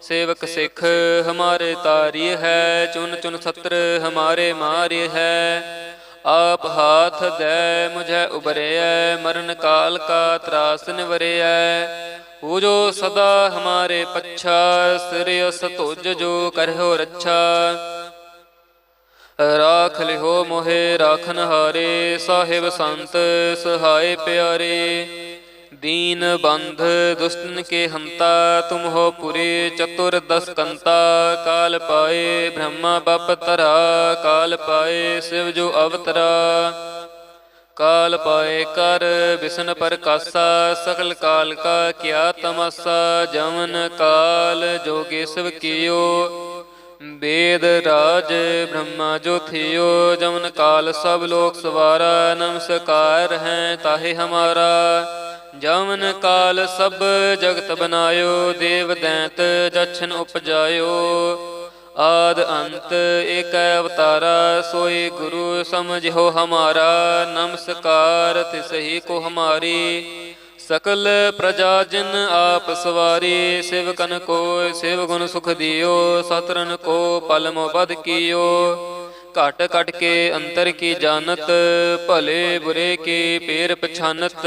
ਸੇਵਕ ਸਿੱਖ, ਹਮਾਰੇ ਤਾਰੀ ਹੈ, ਚੁਨ ਚੁਨ ਸਤਰ ਹਮਾਰੇ ਮਾਰੇ ਹੈ। ਆਪ ਹਾਥ ਦੇ, ਮੁਝੇ ਉਬਰਿਐ, ਮਰਨ ਕਾਲ ਕਾ ਤਰਾਸ ਨਿਵਰਿਐ। ਹੋ ਜੋ ਸਦਾ ਹਮਾਰੇ ਪੱਛਾ, ਸਿਰਿ ਸਤੁਜ ਜੋ ਕਰਹਿਓ ਰੱਛਾ। ਰਾਖ ਲਿਓ ਮੋਹਿ, ਰਾਖਨ ਹਾਰੇ, ਸਾਹਿਬ ਸੰਤ ਸਹਾਇ ਪਿਆਰੇ। ਦੀਨ ਬੰਧ ਦੁਸ਼ਟਨ ਕੇ ਹੰਤਾ, ਤੁਮ ਹੋ ਪੁਰੇ ਚਤੁਰ ਦਸ ਕੰਤਾ ਕਾਲ ਪਾਏ ਬ੍ਰਹਮਾ ਬਪ ਤਰਾ ਕਾਲ ਪਾਏ ਸਿਵ ਜੋ ਅਵਤਰਾ। ਕਾਲ ਪਾਏ ਕਰ ਬਿਸ਼ਨ ਪ੍ਰਕਾਸ਼ਾ ਸਕਲ ਕਾਲ ਕਾ ਕਿਆ ਤਮਸਾ, ਜਮਨ ਕਾਲ ਜੋਗੇ ਸਭ ਕੀਓ। ਵੇਦ ਰਾਜ ਬ੍ਰਹਮਾ ਜੋ ਥਿਓ, ਜਮਨ ਕਾਲ ਸਭ ਲੋਕ ਸਵਾਰਾ ਨਮਸਕਾਰ ਹੈ ਤਾਹੇ ਹਮਾਰਾ। ਜਮਨ ਕਾਲ ਸਭ ਜਗਤ ਬਨਾਇਓ, ਦੇਵ ਦੈਂਤ ਜਛਨ ਉਪਜਾਇਓ। ਆਦ ਅੰਤ ਏਕ ਅਵਤਾਰਾ, ਸੋਈ ਗੁਰੂ ਸਮਝਿਓ ਹਮਾਰਾ। ਨਮਸਕਾਰ ਤਿਸਹੀ ਕੋ ਹਮਾਰੀ। ਸਕਲ ਪ੍ਰਜਾ ਜਿਨ ਆਪ ਸਵਾਰੀ ਸਿਵਕਨ ਕੋ ਸਿਵ ਗੁਣ ਸੁਖ ਦਿਓ। ਸਤਰਨ ਕੋ ਪਲਮ ਬਦ ਕੀਓ। ਘਟ ਘਟ ਕੇ ਅੰਤਰ ਕੀ ਜਾਣਤ, ਭਲੇ ਬੁਰੇ ਕੀ ਪੇਰ ਪਛਾਨਤ।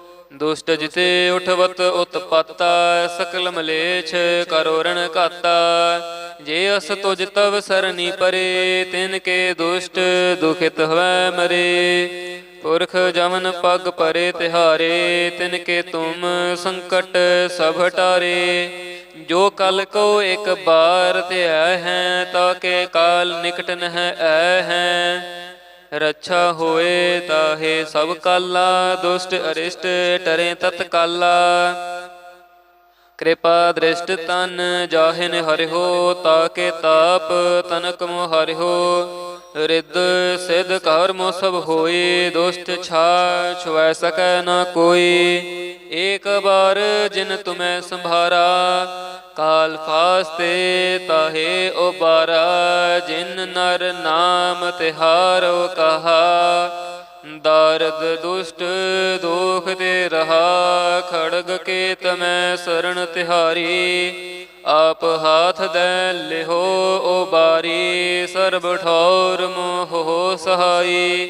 ਦੁਸ਼ਟ ਜਿਤੇ ਉਠਵਤ ਉਤਪਾਤਾ ਸਕਲ ਮਲੇਛ ਕਰੋ ਰਣ ਘਾਤਾ। ਜੇ ਅਸ ਤੁਜ ਤਵ ਸਰਨੀ ਪਰੇ, ਤਿਨ ਕੇ ਦੁਸ਼ਟ ਦੁਖਿਤ ਹੋਇ ਮਰੇ। ਪੁਰਖ ਜਮਨ ਪਗ ਪਰੇ ਤਿਹਾਰੇ, ਤਿਨ ਕੇ ਤੁਮ ਸੰਕਟ ਸਭ ਹਟਾਰੇ। ਜੋ ਕਲ ਕੋ ਇੱਕ ਬਾਰ ਤੇ ਹੈ, ਤਾਂ ਕੇ ਕਾਲ ਨਿਕਟ ਨਹ ਹੈ। ਰੱਛਾ ਹੋਏ ਤਾਹੇ ਸਭ ਕਾਲਾ, ਦੁਸ਼ਟ ਅਰਿਸ਼ਟ ਟਰੇ ਤਤਕਾਲਾ। ਕਿਰਪਾ ਦ੍ਰਿਸ਼ਟ ਤਨ ਜਾਹਿਨ ਹਰਿਓ ਤਾਕੇ ਤਾਪ ਤਨਕ ਮੋ ਹਰਿਓ ਰਿੱਧ ਸਿਧ ਕਰਮ ਸਭ ਹੋਏ, ਦੁਸ਼ਟ ਛਾ ਛੁਐ ਸਕੈ ਨ ਕੋਈ। ਏਕ ਬਾਰ ਜਿਨ ਤੁਮੈ ਸੰਭਾਰਾ, ਕਾਲ ਫਾਸਤੇ ਤਾਹੇ ਉਬਾਰਾ। ਜਿਨ ਨਰ ਨਾਮ ਤਿਹਾਰੋ ਕਹਾ ਦਾਰਦ ਦੁਸ਼ਟ ਦੋਖ ਤੇ ਰਹਾ, ਖੜਗ ਕੇ ਤਮੈ ਸਰਣ ਤਿਹਾਰੀ। ਆਪ ਹਾਥ ਦੇ ਲਿਹੋ ਉਬਾਰੀ ਸਰਬ ਠੌਰ ਮੋਹ ਸਹਾਈ।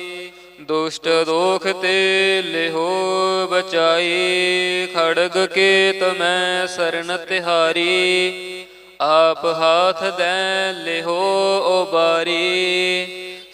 ਦੁਸ਼ਟ ਦੋਖ ਤੇ ਲਿਹੋ ਬਚਾਈ, ਖੜਗ ਕੇ ਤਮੈ ਸਰਣ ਤਿਹਾਰੀ। ਆਪ ਹਾਥ ਦੇ ਲਿਹੋ ਬਾਰੀ।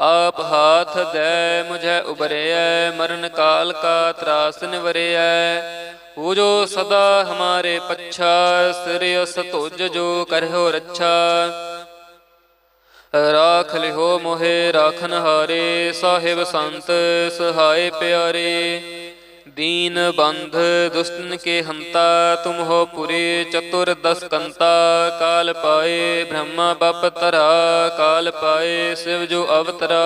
ਆਪ ਹਾਥ ਦੇ ਮੁਝੇ ਉਬਰਿਐ, ਮਰਨ ਕਾਲ ਕਾ ਤਰਾਸ ਨਿਵਰਿਐ। ਪੂਜੋ ਸਦਾ ਹਮਾਰੇ ਪੱਛਾ ਸਿਰਿਅਸ ਤੁਜ ਜੋ ਕਰਹਿਓ ਰੱਛਾ। ਰਾਖ ਲਿਓ ਮੋਹਿ, ਰਾਖਨ ਹਾਰੇ, ਸਾਹਿਬ ਸੰਤ ਸਹਾਇ ਪਿਆਰੇ। ਦੀਨ ਬੰਧ, ਦੁਸ਼ਟਨ ਕੇ ਹੰਤਾ, ਤੁਮ ਹੋ ਪੁਰੇ ਚਤੁਰ ਦਸ ਕੰਤਾ ਕਾਲ ਪਾਏ ਬ੍ਰਹਮਾ ਬਪ ਤਰਾ ਕਾਲ ਪਾਏ ਸਿਵ ਜੋ ਅਵਤਰਾ।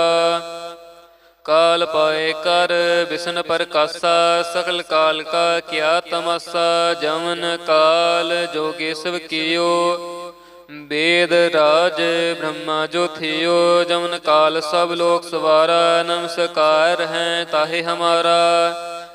ਕਾਲ ਪਾਏ ਕਰ ਬਿਸ਼ਨ ਪ੍ਰਕਾਸਾ ਸਕਲ ਕਾਲ ਕਾ ਕਿਆ ਤਮਸਾ। ਜਮਨ ਕਾਲ ਜੋਗੇ ਸਭ ਕੀਓ ਵੇਦ ਰਾਜ ਬ੍ਰਹਮਾ ਜੋ ਥਿਓ। ਜਮਨ ਕਾਲ ਸਭ ਲੋਕ ਸਵਾਰਾ ਨਮਸਕਾਰ ਹੈ ਤਾਹੇ ਹਮਾਰਾ।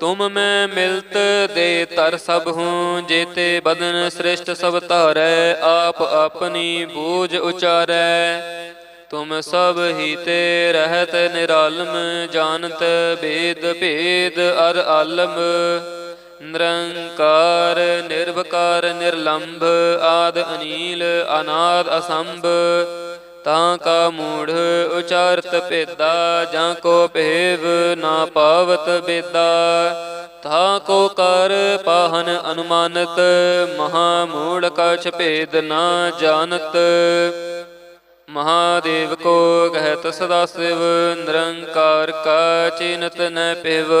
ਤੁਮ ਮੈਂ ਮਿਲਤ ਦੇ ਤਰ ਸਭ ਹੂੰ, ਜੇਤੇ ਬਦਨ ਸ੍ਰਿਸ਼ਟ ਸਭ ਧਾਰੈ, ਆਪ ਆਪਣੀ ਬੂਝ ਉਚਾਰੈ। ਤੁਮ ਸਭ ਹੀ ਤੇ ਰਹਿਤ ਨਿਰਾਲਮ, ਜਾਣਤ ਬੇਦ ਭੇਦ ਅਰ ਆਲਮ। ਨਿਰੰਕਾਰ, ਨਿਰਵਕਾਰ, ਨਿਰਲੰਭ, ਆਦ ਅਨੀਲ, ਅਨਾਦ ਅਸੰਭ। ਤਾਂ ਕਾ ਮੂੜ ਉਚਾਰਤ ਭੇਦਾ, ਜਾਂ ਕੋ ਭੇਵ ਨਾ ਪਾਵਤ ਬੇਦਾ। ਤਾ ਕੋ ਕਰ ਪਾਹਨ ਅਨੁਮਾਨਤ, ਮਹਾ ਮੂੜ ਕਛ ਭੇਦ ਨਾ ਜਾਣਤ। ਮਹਾਦੇਵ ਕੋ ਕਹਿਤ ਸਦਾ ਸਿਵ, ਨਿਰੰਕਾਰ ਕਾ ਚਿਨਤ ਨ ਪਿਵ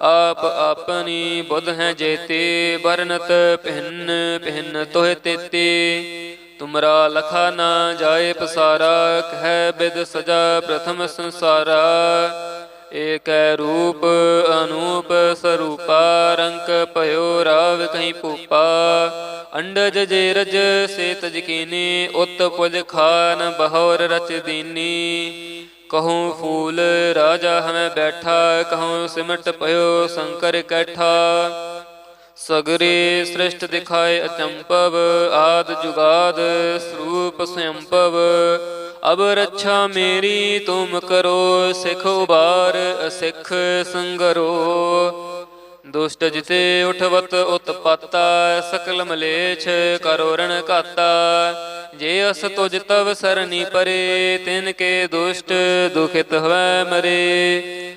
ਆਪ ਆਪਣੀ ਬੁੱਧ ਹੈ ਜੇਤੀ, ਵਰਨਤ ਭਿੰਨ ਭਿੰਨ ਤੋਹਿ ਤੇਤੀ। ਤੁਮਰਾ ਲਖਾ ਨਾ ਜਾਏ ਪਸਾਰਾ, ਕਹਿ ਬਿਦ ਸਜਾ ਪ੍ਰਥਮ ਸੰਸਾਰਾ। ਏਕੈ ਰੂਪ ਅਨੂਪ ਸਰੂਪਾ, ਰੰਕ ਭਇਓ ਰਾਵ ਕਹੀਂ ਭੂਪਾ। ਅੰਡਜ ਜੇ ਰਜ ਸੇ ਤਜ ਕੀਨੀ ਉਤ ਪੁਜ ਖਾਨ ਬਹੌਰ ਰਚ ਦੀਨੀ। ਕਹੂੰ ਫੂਲ ਰਾਜਾ ਹਮੈ ਬੈਠਾ, ਕਹੂੰ ਸਿਮਟ ਪਇਓ ਸ਼ੰਕਰ ਕੈਠਾ। ਸਗਰੇ ਸ੍ਰਿਸ਼ਟ ਦਿਖਾਏ ਅਚੰਪਵ, ਆਦ ਜੁਗਾਦ ਸਰੂਪ ਸੰਯੰਪਵ। ਅਬ ਰੱਛਾ ਮੇਰੀ, ਤੁਮ ਕਰੋ, ਸਿਖ ਉਬਾਰ, ਅਸਿਖ ਸੰਗਰੋ। ਦੁਸ਼ਟ ਜਿਤੇ ਉਠਵਤ ਉਤਪਾਤਾ, ਸਕਲ ਮਲੇਛ ਕਰੋ ਰਣ ਘਾਤਾ। ਜੇ ਅਸ ਤੁਜ ਤਵ ਸਰਨੀ ਪਰੇ, ਤਿਨ ਕੇ ਦੁਸ਼ਟ ਦੁਖਿਤ ਹੋਇ ਮਰੇ।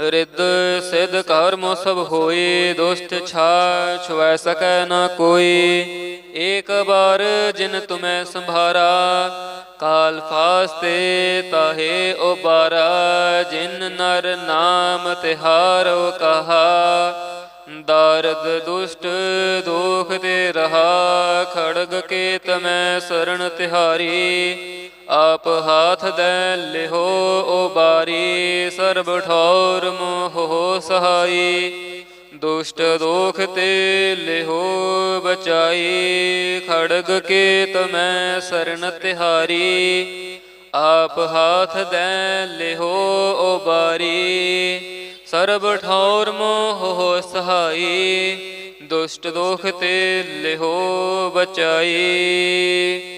ਰਿੱਧ ਸਿਧ ਘਰ ਸਭ ਹੋਈ ਦੁਸ਼ਟ ਛਾ ਛੁਐ ਸਕੈ ਨਾ ਕੋਈ। ਏਕ ਬਾਰ ਜਿਨ ਤੁਮੈ ਸੰਭਾਰਾ, ਕਾਲ ਫਾਸਤੇ ਤਾਹੇ ਉਬਾਰਾ। ਜਿਨ ਨਰ ਨਾਮ ਤਿਹਾਰੋ ਕਹਾ, ਦਾਰਦ ਦੁਸ਼ਟ ਦੋਖ ਤੇ ਰਹਾ। ਖੜਗ ਕੇ ਤਮੈ ਸਰਣ ਤਿਹਾਰੀ। ਆਪ ਹਾਥ ਦੇ ਲਿਹੋ ਬਾਰੀ, ਸਰਬ ਠੌਰ ਮੋਹ ਸਹਾਈ। ਦੁਸ਼ਟ ਦੋਖ ਤੇ ਲਿਹੋ ਬਚਾਈ, ਖੜਗ ਕੇ ਤਮੈ ਸਰਣ ਤਿਹਾਰੀ। ਆਪ ਹਾਥ ਦੇ ਲਿਹੋ ਬਾਰੀ, ਸਰਬ ਠੌਰ ਮੋਹ ਸਹਾਈ। ਦੁਸ਼ਟ ਦੋਖ ਤੇ ਲਿਹੋ ਬਚਾਈ।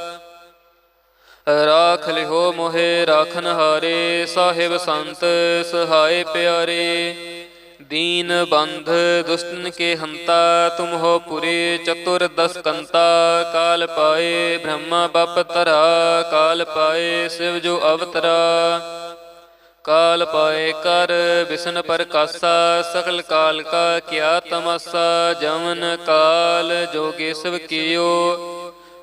ਰਾਖ ਲਿਓ ਮੋਹਿ, ਰਾਖਨ ਹਾਰੇ, ਸਾਹਿਬ ਸੰਤ ਸਹਾਏ ਪਿਆਰੇ। ਦੀਨ ਬੰਧ ਦੁਸ਼ਟਨ ਕੇ ਹੰਤਾ, ਤੁਮ ਹੋ ਪੁਰੇ ਚਤੁਰ ਦਸ ਕਾਲ ਪਾਏ ਬ੍ਰਹਮਾ ਬਪ ਤਰਾ ਕਾਲ ਪਾਏ ਸਿਵ ਜੋ ਅਵਤਰਾ। ਕਾਲ ਪਾਏ ਕਰ ਵਿਸ਼ਨ ਪ੍ਰਕਾਸ਼ਾ ਸਕਲ ਕਾਲ ਕਾ ਕਿਆ ਤਮਸਾ। ਜਮਨ ਕਾਲ ਜੋਗੇ ਸਭ ਕੀਓ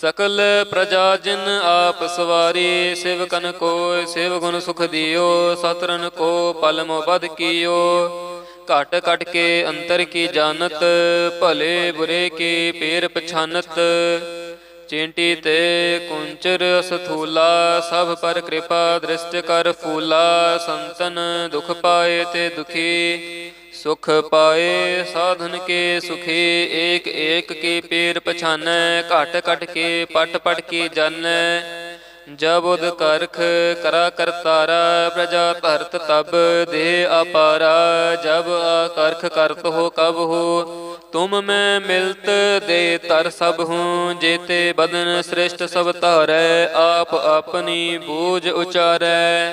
ਸਕਲ ਪ੍ਰਜਾ ਜਿਨ ਆਪ ਸਵਾਰੀ, ਸਿਵਕਨ ਕੋ ਸਿਵ ਗੁਣ ਸੁਖ ਦਿਓ, ਸਤਰਨ ਕੋ ਪਲ ਮੋ ਬਦ ਕੀਓ। ਘਟ ਘਟ ਕੇ ਅੰਤਰ ਕੀ ਜਾਣਤ, ਭਲੇ ਬੁਰੇ ਕੀ ਪੇਰ ਪਛਾਨਤ। ਚਿੰਟੀ ਤੇ ਕੁੰਚਰ ਸਥੂਲਾ ਸਭ ਪਰ ਕਿਰਪਾ ਦ੍ਰਿਸ਼ਟ ਕਰ ਫੂਲਾ। ਸੰਤਨ ਦੁਖ ਪਾਏ ਤੇ ਦੁਖੀ ਸੁਖ ਪਾਏ ਸਾਧਨ ਕੇ ਸੁਖੀ, ਏਕ ਏਕ ਕੇ ਪੇਰ ਪਛਾਨੈ, ਘਟ ਘਟ ਕੇ ਪਟ ਪਟ ਕੇ ਜਾਣੈ ਜਬ ਉਦ ਕਰਖ ਕਰਾ ਕਰਤਾਰਾ ਪ੍ਰਜਾ ਧਰਤ ਤਬ ਦੇ ਅਪਾਰਾ। ਜਬ ਆਕਰਖ ਕਰਤ ਹੋ ਕਬ ਹੋ, ਤੁਮ ਮੈਂ ਮਿਲਤ ਦੇ ਤਰ ਸਭ ਹੂੰ। ਜੇਤੇ ਬਦਨ ਸ੍ਰਿਸ਼ਟ ਸਭ ਧਾਰੈ, ਆਪ ਆਪਣੀ ਬੂਝ ਉਚਾਰੈ।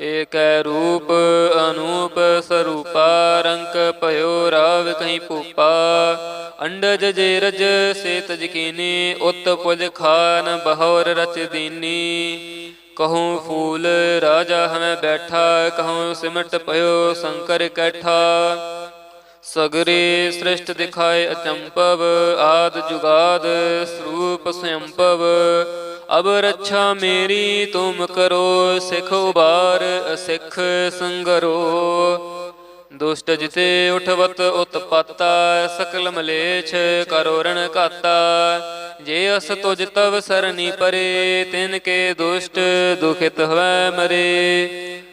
ਏਕੈ ਰੂਪ ਅਨੂਪ ਸਰੂਪਾ, ਰੰਕ ਭਇਓ ਰਾਵ ਕਹੀਂ ਭੂਪਾ। ਅੰਡਜ ਜੇ ਰਜ ਸੇ ਜਕੀਨੀ, ਉਤ ਪੁਜ ਖਾਨ ਬਹੌਰ ਰਚ ਦੀਨੀ। ਕਹੂੰ ਫੂਲ ਰਾਜਾ ਹਮੈ ਬੈਠਾ, ਕਹੂੰ ਸਿਮਟ ਪਇਓ ਸ਼ੰਕਰ ਕੈਠਾ। ਸਗਰੇ ਸ੍ਰਿਸ਼ਟ ਦਿਖਾਏ ਅਚੰਪਵ, ਆਦ ਜੁਗਾਦ ਸਰੂਪ ਸੰਪਵ ਅਬ ਰੱਛਾ ਮੇਰੀ ਤੁਮ ਕਰੋ, ਸਿਖ ਉਬਾਰ, ਅਸਿਖ ਸੰਗਰੋ। ਦੁਸ਼ਟ ਜਿਤੇ ਉਠਵਤ ਉਤਪਾਤਾ, ਸਕਲ ਮਲੇਛ ਕਰੋ ਰਣ ਘਾਤਾ। ਜੇ ਅਸ ਤੁਜ ਤਵ ਸਰਨੀ ਪਰੇ, ਤਿਨ ਕੇ ਦੁਸ਼ਟ ਦੁਖਿਤ ਹੋਇ ਮਰੇ।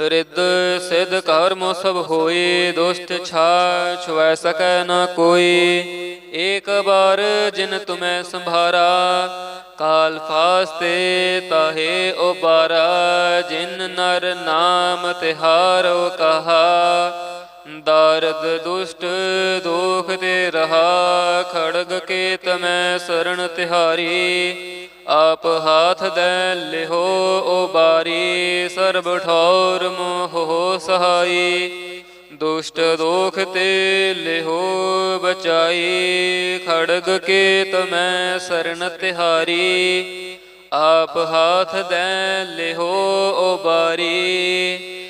ਰਿੱਧ ਸਿਧ ਕਰਮ ਸਭ ਹੋਏ, ਦੁਸ਼ਟ ਛਾ ਛੁਐ ਸਕੈ ਨ ਕੋਈ। ਏਕ ਬਾਰ ਜਿਨ ਤੁਮੈ ਸੰਭਾਰਾ, ਕਾਲ ਫਾਸਤੇ ਤਾਹੇ ਉਬਾਰਾ। ਜਿਨ ਨਰ ਨਾਮ ਤਿਹਾਰੋ ਕਹਾ ਦਾਰਦ ਦੁਸ਼ਟ ਦੋਖ ਤੇ ਰਹਾ, ਖੜਗ ਕੇ ਤਮੈ ਸਰਣ ਤਿਹਾਰੀ। ਆਪ ਹਾਥ ਦੇ ਲਿਹੋ ਉਬਾਰੀ ਸਰਬ ਠੌਰ ਮੋਹ ਸਹਾਈ। ਦੁਸ਼ਟ ਦੋਖ ਤੇ ਲਿਹੋ ਬਚਾਈ, ਖੜਗ ਕੇ ਤਮੈ ਸਰਣ ਤਿਹਾਰੀ। ਆਪ ਹਾਥ ਦੇ ਲਿਹੋ ਬਾਰੀ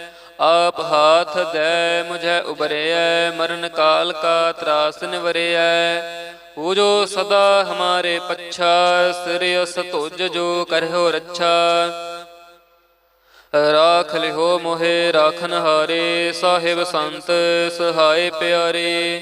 ਆਪ ਹਾਥ ਦੈ ਮੁਝੇ ਉਬਰਿਐ, ਮਰਨ ਕਾਲ ਕਾ ਤਰਾਸ ਨਿਵਰਿਐ। ਜੋ ਸਦਾ ਹਮਾਰੇ ਪੱਛਾ ਸਿਰਿਅਸ ਤੁਜ ਜੋ ਕਰਹਿਓ ਰੱਛਾ। ਰਾਖ ਲਿਓ ਮੋਹਿ ਰਾਖਨ ਹਾਰੇ ਸਾਹਿਬ ਸੰਤ ਸਹਾਇ ਪਿਆਰੇ।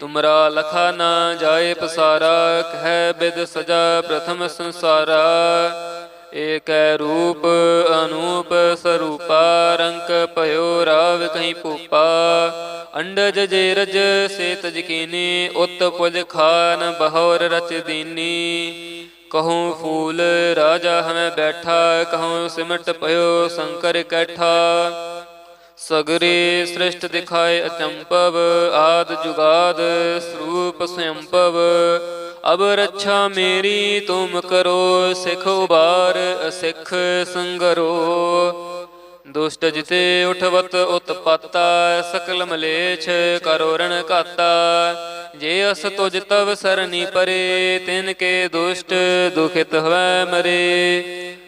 ਤੁਮਰਾ ਲਖਾ ਨਾ ਜਾਏ ਪਸਾਰਾ, ਕਹਿ ਬਿਦ ਸਜਾ ਪ੍ਰਥਮ ਸੰਸਾਰਾ। ਏਕੈ ਰੂਪ ਅਨੂਪ ਸਰੂਪਾ, ਰੰਕ ਭਇਓ ਰਾਵ ਕਹੀਂ ਭੂਪਾ। ਅੰਡਜ ਜੇ ਰਜ ਸੇ ਤਜ ਕੀਨੀ ਉਤ ਪੁਜ ਖਾਨ ਬਹੌਰ ਰਚ ਦੀਨੀ। ਕਹੂੰ ਫੂਲ ਰਾਜਾ ਹਮੈ ਬੈਠਾ, ਕਹੂੰ ਸਿਮਟ ਪਇਓ ਸ਼ੰਕਰ ਕੈਠਾ। ਸਗਰੇ ਸ੍ਰਿਸ਼ਟ ਦਿਖਾਏ ਅਚੰਪਵ, ਆਦ ਜੁਗਾਦ ਸਰੂਪ ਸੰਪਵ। ਅਬ ਰੱਛਾ ਮੇਰੀ, ਤੁਮ ਕਰੋ, ਸਿਖ ਉਬਾਰ, ਅਸਿਖ ਸੰਗਰੋ। ਦੁਸ਼ਟ ਜਿਤੇ ਉਠਵਤ ਉਤਪਾਤਾ, ਸਕਲ ਮਲੇਛ ਕਰੋ ਰਣ ਘਾਤਾ। ਜੇ ਅਸ ਤੁਜ ਤਵ ਸਰਨੀ ਪਰੇ, ਤਿਨ ਕੇ ਦੁਸ਼ਟ ਦੁਖਿਤ ਹੋਇ ਮਰੇ।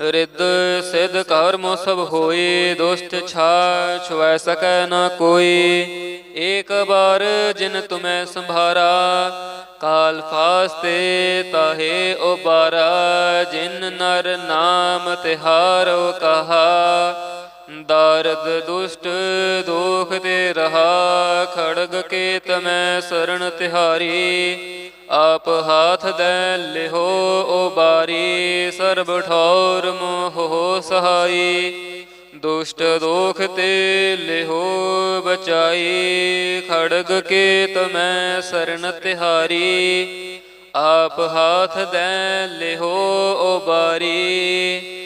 ਰਿੱਧ ਸਿਧ ਘਰ ਸਭ ਹੋਏ, ਦੁਸ਼ਟ ਛਾ ਛੁਐ ਸਕੈ ਨਾ ਕੋਈ। ਏਕ ਬਾਰ ਜਿਨ ਤੁਮੈ ਸੰਭਾਰਾ, ਕਾਲ ਫਾਸਤੇ ਤਾਹੇ ਉਬਾਰਾ। ਜਿਨ ਨਰ ਨਾਮ ਤਿਹਾਰੋ ਕਹਾ ਦਾਰਦ ਦੁਸ਼ਟ ਦੋਖ ਤੇ ਰਹਾ, ਖੜਗ ਕੇ ਤਮੈ ਸਰਣ ਤਿਹਾਰੀ। ਆਪ ਹਾਥ ਦੇ ਲਿਹੋ ਉਬਾਰੀ ਸਰਬ ਠੌਰ ਮੋਹ ਸਹਾਈ। ਦੁਸ਼ਟ ਦੋਖ ਤੇ ਲਿਹੋ ਬਚਾਈ, ਖੜਗ ਕੇ ਤਮੈ ਸਰਣ ਤਿਹਾਰੀ। ਆਪ ਹਾਥ ਦੇ ਲਿਹੋ ਬਾਰੀ।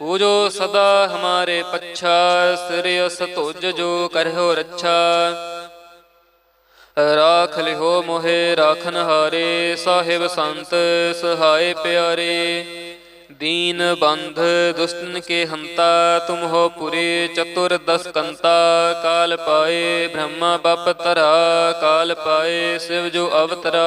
ਪੂਜੋ ਸਦਾ ਹਮਾਰੇ ਪੱਛਾ ਸਿਰਿਅਸ ਤੁਜ ਜੋ ਕਰਹਿਓ ਰੱਛਾ ਰਾਖ ਲਿਓ ਮੋਹਿ ਰਾਖਨ ਹਾਰੇ ਸਾਹਿਬ ਸੰਤ ਸਹਾਏ ਪਿਆਰੇ ਦੀਨ ਬੰਧ ਦੁਸ਼ਟਨ ਕੇ ਹੰਤਾ ਤੁਮ ਹੋ ਪੁਰੇ ਚਤੁਰ ਦਸ ਕੰਤਾ ਕਾਲ ਪਾਏ ਬ੍ਰਹਮਾ ਬਪ ਤਰਾ ਕਾਲ ਪਾਏ ਸਿਵ ਜੋ ਅਵਤਰਾ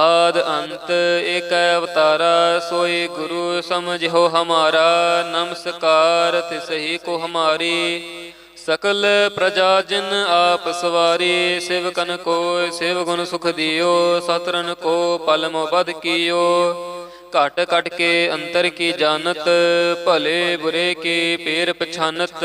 ਆਦ ਅੰਤ ਏਕ ਅਵਤਾਰਾ ਸੋਈ ਗੁਰੂ ਸਮਝੋ ਹਮਾਰਾ, ਨਮਸਕਾਰ ਤਿਸਹੀ ਕੋ ਹਮਾਰੀ। ਸਕਲ ਪ੍ਰਜਾ ਜਿਨ ਆਪ ਸਵਾਰੀ, ਸਿਵਕਨ ਕੋ ਸਿਵ ਗੁਣ ਸੁਖ ਦਿਓ ਸਤਰਨ ਕੋ ਪਲ ਮੋ ਬਦ ਕੀਓ। ਘਟ ਘਟ ਕੇ ਅੰਤਰ ਕੀ ਜਾਣਤ, ਭਲੇ ਬੁਰੇ ਕੀ ਪੇਰ ਪਛਾਨਤ।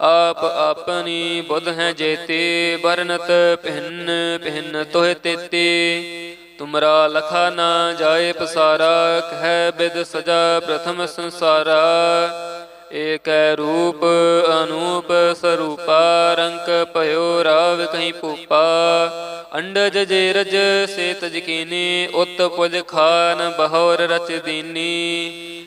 ਆਪ ਆਪਣੀ ਬੁੱਧ ਹੈ ਜੇਤੀ ਬਰਨਤ ਪਹਿਨ ਭਿੰਨ ਤੋਹਿ ਤੇਤੀ। ਤੁਮਰਾ ਲਖਾ ਨਾ ਜਾਏ ਪਸਾਰਾ, ਕਹਿ ਬਿਦ ਸਜਾ ਪ੍ਰਥਮ ਸੰਸਾਰਾ। ਏਕੈ ਰੂਪ ਅਨੂਪ ਸਰੂਪਾ, ਰੰਕ ਭਇਓ ਰਾਵ ਕਹੀਂ ਭੂਪਾ। ਅੰਡਜ ਜੇ ਰਜ ਸੇਤ ਜਕੀਨੀ, ਉਤ ਪੁਜ ਖਾਨ ਬਹੌਰ ਰਚ ਦੀਨੀ।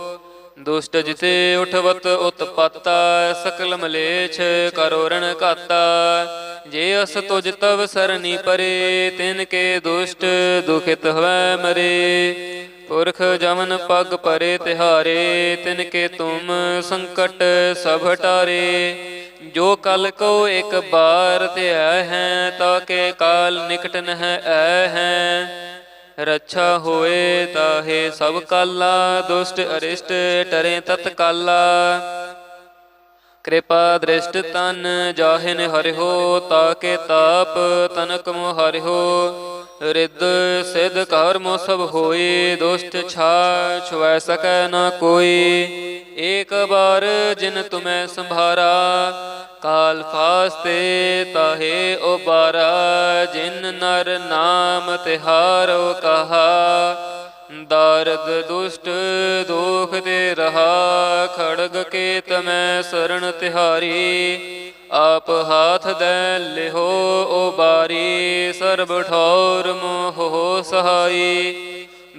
ਦੁਸ਼ਟ ਜਿਤੇ ਉਠਵਤ ਉਤਪਾਤਾ, ਸਕਲ ਮਲੇਛ ਕਰੋ ਰਣ ਘਾਤਾ। ਜੇ ਅਸ ਤੁਜ ਤਵ ਸਰਨੀ ਪਰੇ, ਤਿਨ ਕੇ ਦੁਸ਼ਟ ਦੁਖਿਤ ਹੋਇ ਮਰੇ। ਪੁਰਖ ਜਮਨ ਪਗ ਪਰੇ ਤਿਹਾਰੇ, ਤਿਨ ਕੇ ਤੁਮ ਸੰਕਟ ਸਭ ਹਟਾਰੇ। ਜੋ ਕਲ ਕੋ ਇੱਕ ਬਾਰ ਧਿਆ ਹੈ, ਤਾਂ ਕੇ ਕਾਲ ਨਿਕਟ ਨਹ ਐ ਹੈ। ਰੱਛਾ ਹੋਏ ਤਾਹੇ ਸਭ ਕਾਲਾ, ਦੁਸ਼ਟ ਅਰਿਸ਼ਟ ਟਰੇ ਤਤਕਾਲਾ ਕਿਰਪਾ ਦ੍ਰਿਸ਼ਟ ਤਨ ਜਾਹਿਨ ਹਰਿਓ ਤਾਕੇ ਤਾਪ ਤਨਕ ਮੋ ਹਰਿਓ ਰਿੱਧ ਸਿਧ ਘਰ ਸਭ ਹੋਏ, ਦੁਸ਼ਟ ਛਾ ਛੁਐ ਸਕੈ ਨਾ ਕੋਈ। ਏਕ ਬਾਰ ਜਿਨ ਤੁਮੈ ਸੰਭਾਰਾ ਕਾਲ ਫਾਸਤੇ ਤਾਹੇ ਉਬਾਰਾ, ਜਿਨ ਨਰ ਨਾਮ ਤਿਹਾਰੋ ਕਹਾ। ਦਾਰਦ ਦੁਸ਼ਟ ਦੋਖ ਤੇ ਰਹਾ, ਖੜਗ ਕੇ ਤਮੈ ਸਰਣ ਤਿਹਾਰੀ। ਆਪ ਹਾਥ ਦੇ ਲਿਹੋ ਉਬਾਰੀ, ਸਰਬ ਠੌਰ ਮੋਹ ਸਹਾਈ।